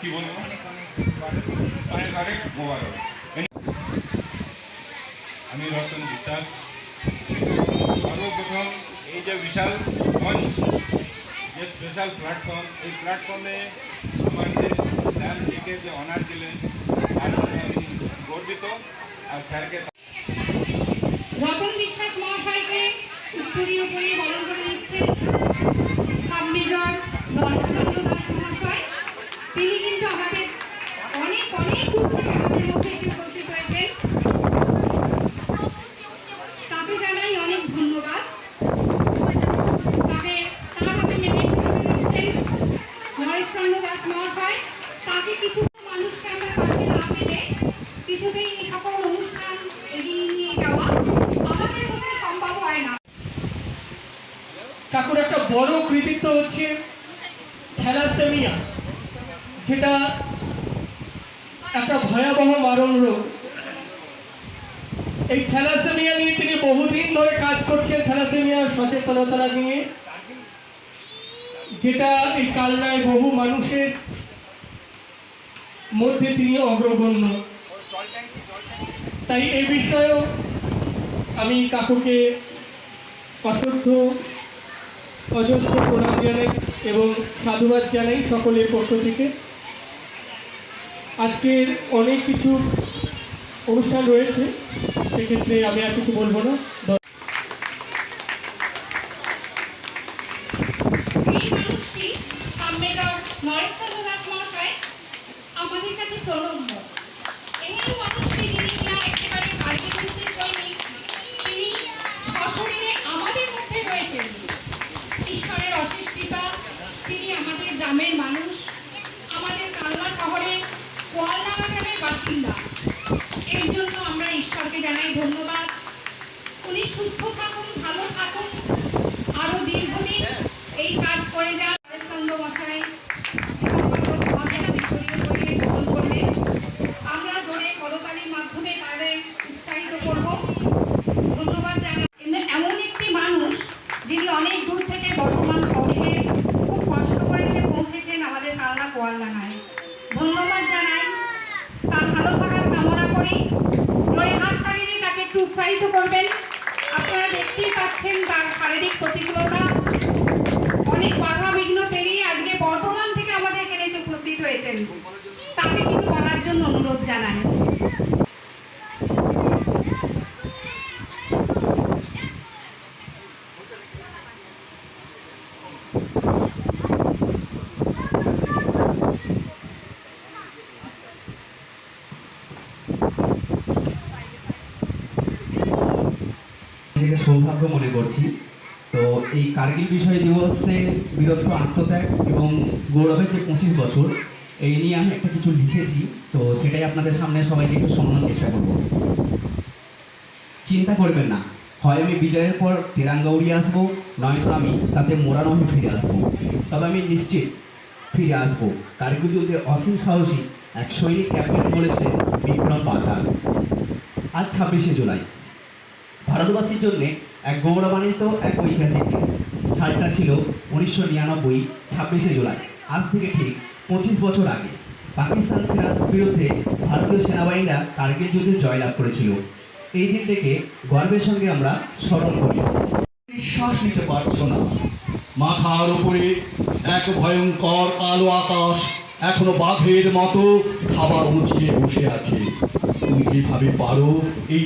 কি বলব? অনেক অনেক মোবারক আমি রতন বিশ্বাস। সর্বপ্রথম এই যে বিশাল মঞ্চ, যে স্পেশাল প্ল্যাটফর্ম এই প্ল্যাটফর্মে আমাদের স্যার থেকে যে অনার দিলেন, তার জন্য আমি গর্বিত। আর স্যারকে রতন সাব মেজর নরেশচন্দ্র দাস মহাশয়। তিনি কিন্তু আমাদের অনেক অনেক আমাদের মধ্যে এসে উপস্থিত হয়েছেন। তাকে জানাই অনেক ধন্যবাদ। তাকে তার হাতে তুলে দিচ্ছেন নরেশচন্দ্র দাস মহাশয়। তাকে কিছু মানুষকে আমরা পাশে না পেলে কিছুতেই সকল অনুষ্ঠান এগিয়ে নিয়ে যাওয়া আমাদের পক্ষে সম্ভব হয় না। কাকুর একটা বড় কৃতিত্ব হচ্ছে থ্যালাসেমিয়া। যেটা একটা ভয়াবহ মারণ রোগ। এই থ্যালাসেমিয়া নিয়ে তিনি বহুদিন ধরে কাজ করছেন থ্যালাসেমিয়ার সচেতনতা নিয়ে, যেটা এই কালনায় বহু মানুষের মধ্যে তিনি অগ্রগণ্য। তাই এই বিষয়েও আমি কাকুকে অসংখ্য অজস্র প্রণাম জানাই এবং সাধুবাদ জানাই সকলের পক্ষ থেকে। আজকের অনেক কিছু অনুষ্ঠান রয়েছে, সেক্ষেত্রে আমি আর কিছু বলব না। আমাদের কাছে মানুষটি যিনি একেবারে তিনি সশরীরে আমাদের মধ্যে রয়েছেন ঈশ্বরের অশেষ কৃপা তিনি আমাদের গ্রামের মানুষ আমাদের কালনা শহরের কোয়ালডাঙ্গা গ্রামের বাসিন্দা এর জন্য আমরা ঈশ্বরকে জানাই ধন্যবাদ উনি সুস্থ থাকুন ভালো থাকুন আরও দীর্ঘদিন এই কাজ করে যান চন্দ্র মশাই আমাদের ভিক্টোরিয়া করে গ্রহণ করলেন আমরা ধরে করতালির মাধ্যমে তাদের উৎসাহিত করব ধন্যবাদ জানাই এমনি- এমন একটি মানুষ যিনি অনেক দূর থেকে বর্তমান শহরে খুব কষ্ট করে এসে পৌঁছেছেন আমাদের কালনা কোয়াল্লানায় ধন্যবাদ জানাই তার ভালো থাকার কামনা করি জোরে হাত তালি দিয়ে তাকে একটু উৎসাহিত করবেন। আপনারা দেখতেই পাচ্ছেন তার শারীরিক প্রতিকূলতা। অনেক বাধা বিঘ্ন পেরিয়ে আজকে বর্ধমান থেকে আমাদের এখানে এসে উপস্থিত হয়েছেন। তাকে কিছু বলার জন্য অনুরোধ জানাই। নিজেকে সৌভাগ্য মনে করছি। তো এই কার্গিল বিষয় দিবসে বীরত্ব, আত্মত্যাগ এবং গৌরবের যে পঁচিশ বছর, এই নিয়ে আমি একটা কিছু লিখেছি। তো সেটাই আপনাদের সামনে সবাইকে একটু শোনানোর চেষ্টা করব। চিন্তা করবেন না। হয় আমি বিজয়ের পর তিরাঙ্গা উড়িয়ে আসব, নয়তো আমি তাতে মোড়ানো হয়ে ফিরে আসব। তবে আমি নিশ্চিত ফিরে আসব। কার্গিল যুদ্ধে অসীম সাহসী এক সৈনিক ক্যাপ্টেন বলেছে বিক্রম পাতাল আজ ছাব্বিশে জুলাই। ভারতবাসীর জন্য এক গৌরবান্বিত এক ঐতিহাসিক দিন। সালটা ছিল উনিশশো নিরানব্বই, ছাব্বিশে জুলাই। আজ থেকে ঠিক পঁচিশ বছর আগে পাকিস্তান সেনার বিরুদ্ধে ভারতীয় সেনাবাহিনীরা কার্গিল যুদ্ধে জয়লাভ করেছিল। এই দিনটাকে গর্বের সঙ্গে আমরা স্মরণ করি। নিঃশ্বাস নিতে পারছ না। মাথার উপরে এক ভয়ঙ্কর কালো আকাশ এখনও বাঘের মতো খাবার উঁচিয়ে বসে আছে। তুমি যেভাবে পারো এই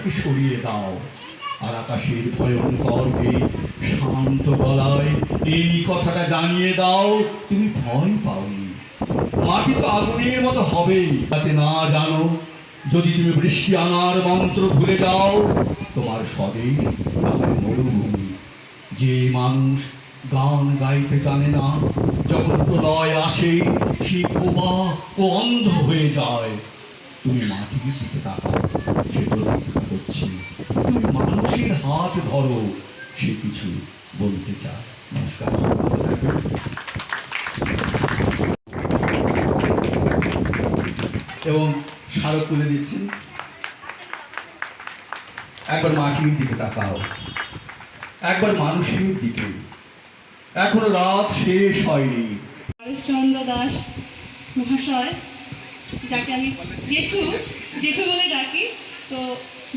পাথরটাকে সরিয়ে দাও। আর আকাশের ভয়ঙ্করকে শান্ত গলায় এই কথাটা জানিয়ে দাও, তুমি ভয় পাওনি। মাটি তো আগুনের মতো হবেই তাতে না জানো, যদি তুমি বৃষ্টি আনার মন্ত্র ভুলে যাও, তোমার স্বদেশ তাহলে মরুভূমি। যে মানুষ গান গাইতে জানে না, যখন প্রলয় আসে, সে ও অন্ধ হয়ে যায়। তুমি মাটির দিকে তাকাও? সে প্রতীক্ষা করছে। তুমি মানুষের হাত ধরো। সে কিছু বলতে চায়। নমস্কার। এবং স্মারক তুলে দিচ্ছেন একবার মাটির দিকে তাকাও। একবার মানুষের দিকে এখনও রাত শেষ হয়নি। হরিশ্চন্দ্র দাস মহাশয় যাকে আমি জেঠু জেঠু বলে ডাকি। তো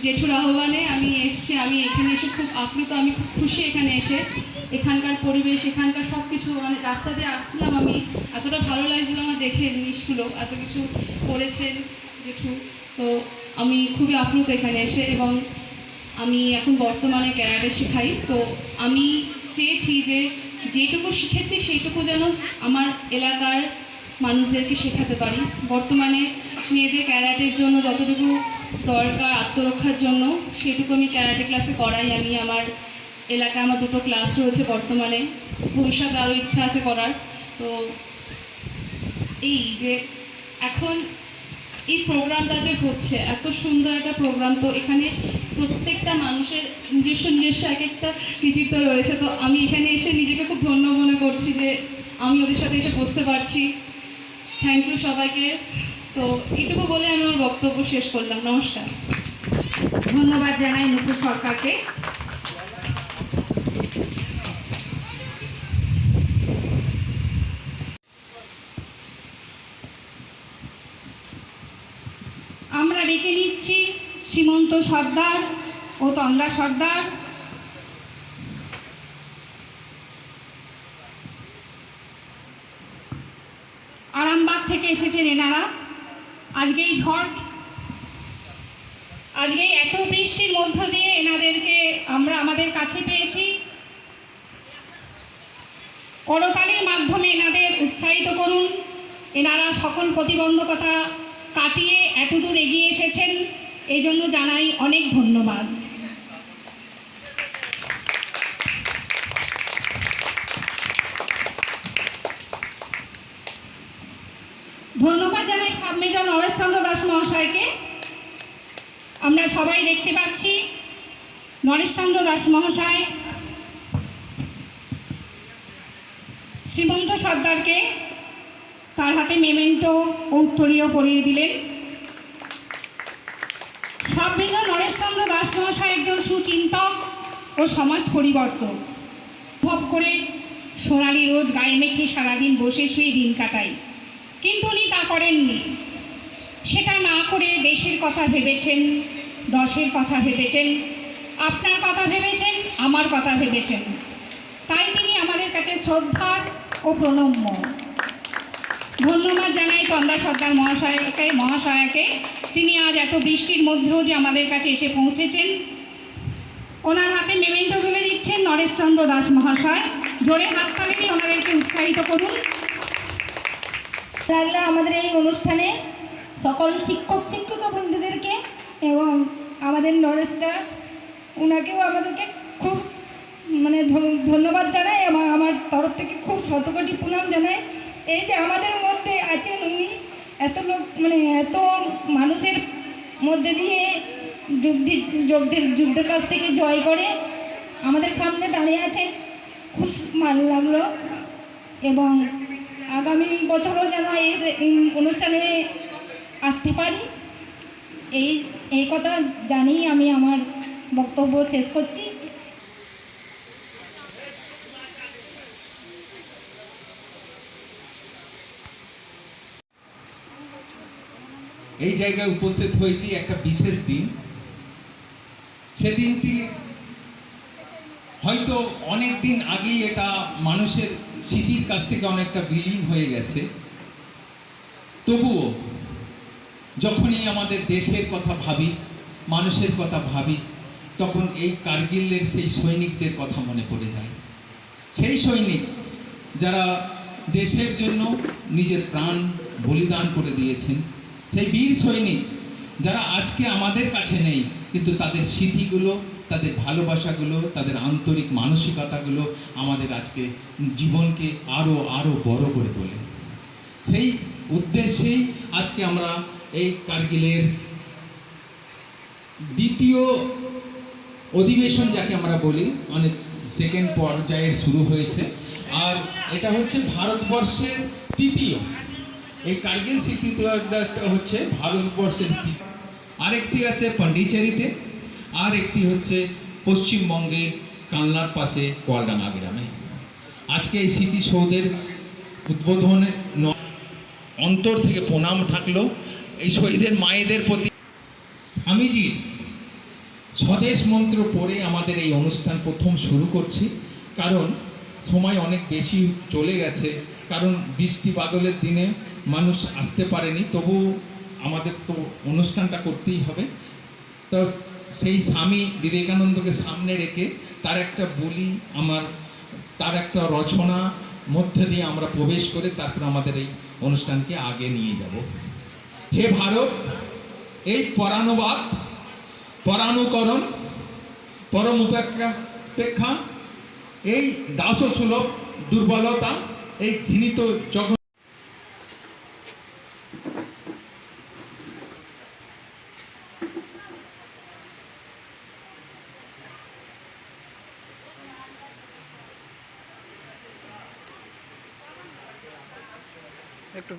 জেঠুর আহ্বানে আমি এসছি, আমি এখানে এসে খুব আপ্লুত, আমি খুব খুশি এখানে এসে। এখানকার পরিবেশ, এখানকার সব কিছু মানে রাস্তা দিয়ে আসছিলাম আমি। এতটা ভালো লাগছিল আমার দেখে জিনিসগুলো, এত কিছু করেছেন জেঠু। তো আমি খুবই আপ্লুত এখানে এসে এবং আমি এখন বর্তমানে ক্যারাটে শেখাই। তো আমি চেয়েছি যে যেটুকু শিখেছি, সেইটুকু যেন আমার এলাকার মানুষদেরকে শেখাতে পারি। বর্তমানে মেয়েদের ক্যারাটের জন্য যতটুকু দরকার আত্মরক্ষার জন্য, সেটুকু আমি ক্যারাটে ক্লাসে করাই। আমি আমার এলাকায় আমার দুটো ক্লাস রয়েছে বর্তমানে। ভবিষ্যতে আরও ইচ্ছা আছে করার। তো এই যে এখন এই প্রোগ্রামটা যে হচ্ছে, এত সুন্দর একটা প্রোগ্রাম। তো এখানে প্রত্যেকটা মানুষের নিজস্ব নিজস্ব এক একটা কৃতিত্ব রয়েছে। তো আমি এখানে এসে নিজেকে খুব ধন্য মনে করছি যে আমি ওদের সাথে এসে বসতে পারছি। থ্যাংক ইউ সবাইকে। তো এটুকু বলে আমি আমার বক্তব্য শেষ করলাম। নমস্কার। ধন্যবাদ জানাই নুপুর সরকারকে। আমরা ডেকে নিচ্ছি শ্রীমন্ত সর্দার ও তন্দ্রা সর্দার। থেকে এসেছেন এনারা। আজকে এই ঝড়। আজকে এত বৃষ্টির মধ্য দিয়ে এনাদেরকে আমরা আমাদের কাছে পেয়েছি। করতালির মাধ্যমে এনাদের উৎসাহিত করুন। এনারা সকল প্রতিবন্ধকতা কাটিয়ে এতদূর এগিয়ে এসেছেন। এই জন্য জানাই অনেক ধন্যবাদ। মেজর নরেশচন্দ্র দাস মহাশয়কে আমরা সবাই দেখতে পাচ্ছি। নরেশচন্দ্র দাস মহাশয় শ্রীমন্ত সর্দারকে তার হাতে মেমেন্টো উত্তরীয় পরিয়ে দিলেন। সাবমেজ নরেশচন্দ্র দাস মহাশয় একজন সুচিন্তক ও সমাজ পরিবর্তক। ভব করে সোনালি রোদ গায়ে মেখে সারাদিন বসে শুয়ে দিন কাটাই কিন্তু উনি তা করেননি। সেটা না করে দেশের কথা ভেবেছেন, দশের কথা ভেবেছেন, আপনার কথা ভেবেছেন, আমার কথা ভেবেছেন। তাই তিনি আমাদের কাছে শ্রদ্ধার ও প্রণম্য। ধন্যবাদ জানাই চন্দা সর্দার মহাশয়কে, মহাশয়াকে। তিনি আজ এত বৃষ্টির মধ্যেও যে আমাদের কাছে এসে পৌঁছেছেন। ওনার হাতে মেমেন্টো তুলে দিচ্ছেন নরেশচন্দ্র দাস মহাশয়। জোরে হাততালি দিয়ে ওনাদেরকে উৎসাহিত করুন। লাগলে আমাদের এই অনুষ্ঠানে সকল শিক্ষক, শিক্ষিকা বন্ধুদেরকে এবং আমাদের নরেশদা ওনাকেও আমাদেরকে খুব মানে ধন্যবাদ জানাই এবং আমার তরফ থেকে খুব শতকোটি প্রণাম জানাই। এই যে আমাদের মধ্যে আছেন উনি, এত লোক মানে এত মানুষের মধ্যে দিয়ে যুদ্ধের যুদ্ধের যুদ্ধের কাছ থেকে জয় করে আমাদের সামনে দাঁড়িয়ে আছেন। খুব ভালো লাগল এবং আগামী বছরও যেন এই অনুষ্ঠানে আসতে পারি। এই এই কথা জানি আমি আমার বক্তব্য শেষ করছি। এই জায়গায় উপস্থিত হয়েছি একটা বিশেষ দিন। সেদিনটি হয়তো অনেক দিন আগেই এটা মানুষের স্মৃতির কাছ থেকে অনেকটা বিলীন হয়ে গেছে। তবুও, যখনই আমাদের দেশের কথা ভাবি, মানুষের কথা ভাবি, তখন এই কার্গিলের সেই সৈনিকদের কথা মনে পড়ে যায়। সেই সৈনিক যারা দেশের জন্য নিজের প্রাণ বলিদান করে দিয়েছেন, সেই বীর সৈনিক যারা আজকে আমাদের কাছে নেই, কিন্তু তাদের স্মৃতিগুলো তাদের ভালোবাসাগুলো, তাদের আন্তরিক মানসিকতাগুলো আমাদের আজকে জীবনকে আরও আরও বড় করে তোলে। সেই উদ্দেশ্যেই আজকে আমরা এই কার্গিলের দ্বিতীয় অধিবেশন যাকে আমরা বলি অনেক সেকেন্ড পর্যায়ের শুরু হয়েছে। আর এটা হচ্ছে ভারতবর্ষের তৃতীয়। এই কার্গিল স্মৃতিটা হচ্ছে ভারতবর্ষের আরেকটি আছে পন্ডিচেরিতে। আর একটি হচ্ছে পশ্চিমবঙ্গে কালনার পাশে কোয়ালডাঙ্গা গ্রামে। আজকে এই স্মৃতিসৌধের উদ্বোধনের অন্তর থেকে প্রণাম থাকল। এই শহীদের মায়েদের প্রতি স্বামীজির স্বদেশ মন্ত্র পড়ে আমাদের এই অনুষ্ঠান প্রথম শুরু করছি। কারণ সময় অনেক বেশি চলে গেছে। কারণ বৃষ্টি বাদলের দিনে মানুষ আসতে পারেনি। তবু আমাদের তো অনুষ্ঠানটা করতেই হবে। তো সেই স্বামী বিবেকানন্দকে সামনে রেখে তার একটা বলি আমার, তার একটা রচনা মধ্যে দিয়ে আমরা প্রবেশ করে তারপর আমাদের এই অনুষ্ঠানকে আগে নিয়ে যাব। হে ভারত, এই পরানুবাদ, পরানুকরণ, পরম উপেক্ষা এই দাসসুলভ দুর্বলতা, এই ঘৃণিত জগৎ একটু